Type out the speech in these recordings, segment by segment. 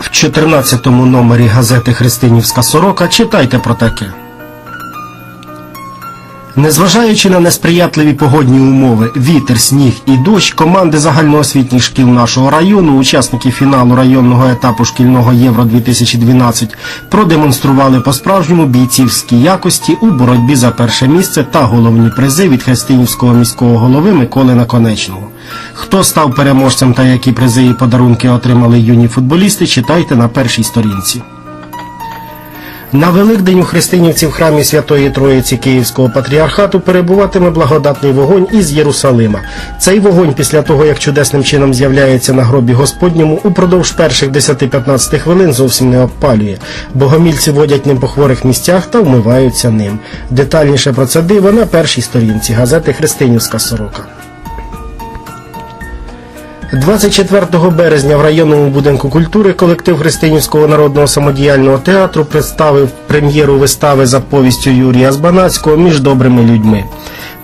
В 14-му номері газети Христинівська сорока читайте про таке. Незважаючи на несприятливі погодні умови, вітер, сніг і дощ, команди загальноосвітніх шкіл нашого району, учасники фіналу районного етапу шкільного Євро 2012, продемонстрували по-справжньому бійцівські якості у боротьбі за перше місце та головні призи від Христинівського міського голови Миколи Наконечного. Хто став переможцем та які призи і подарунки отримали юні футболісти, читайте на першій сторінці. На Великдень у Христинівці в храмі Святої Троїці Київського патріархату перебуватиме благодатний вогонь із Єрусалима. Цей вогонь, після того як чудесним чином з'являється на гробі Господньому, упродовж перших 10-15 хвилин зовсім не обпалює. Богомільці водять ним по хворих місцях та вмиваються ним. Детальніше про це диво на першій сторінці газети Христинівська сорока. 24 березня в районному будинку культури колектив Христинівського народного самодіяльного театру представив прем'єру вистави за повістю Юрія Збанацького між добрими людьми.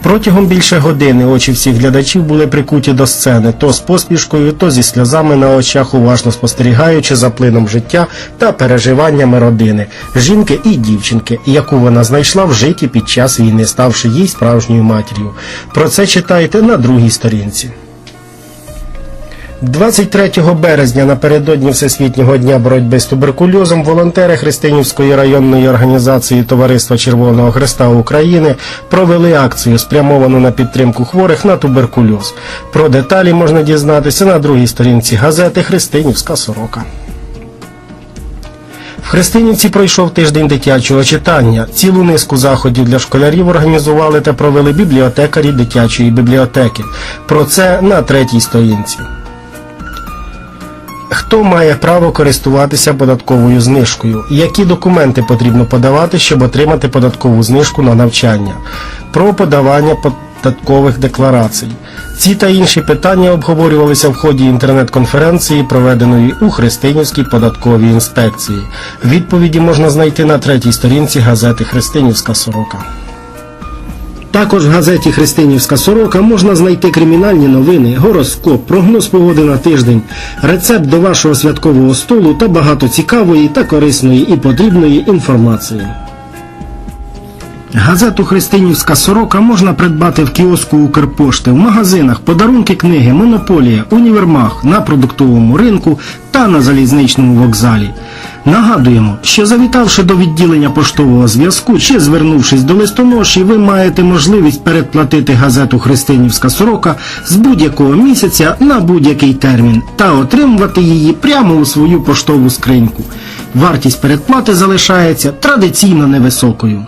Протягом більше години очі всіх глядачів були прикуті до сцени, то з поспішкою, то зі сльозами на очах, уважно спостерігаючи за плином життя та переживаннями родини, жінки і дівчинки, яку вона знайшла в житті під час війни, ставши їй справжньою матір'ю. Про це читайте на другій сторінці. 23 березня напередодні Всесвітнього дня боротьби з туберкульозом волонтери Христинівської районної організації Товариства Червоного Христа України провели акцію, спрямовану на підтримку хворих на туберкульоз. Про деталі можна дізнатися на другій сторінці газети Христинівська сорока. В Христинівці пройшов тиждень дитячого читання. Цілу низку заходів для школярів організували та провели бібліотекарі дитячої бібліотеки. Про це на третій сторінці. Хто має право користуватися податковою знижкою? Які документи потрібно подавати, щоб отримати податкову знижку на навчання? Про подавання податкових декларацій. Ці та інші питання обговорювалися в ході інтернет-конференції, проведеної у Христинівській податковій інспекції. Відповіді можна знайти на третій сторінці газети Христинівська сорока. Також в газеті Христинівська сорока можна знайти кримінальні новини, гороскоп, прогноз погоди на тиждень, рецепт до вашого святкового столу та багато цікавої та корисної і потрібної інформації. Газету Христинівська сорока можна придбати в кіоску Укрпошти, в магазинах, подарунки книги, монополія, універмаг, на продуктовому ринку та на залізничному вокзалі. Нагадуємо, що завітавши до відділення поштового зв'язку чи звернувшись до листоноші, ви маєте можливість передплатити газету Христинівська сорока з будь-якого місяця на будь-який термін та отримувати її прямо у свою поштову скриньку. Вартість передплати залишається традиційно невисокою.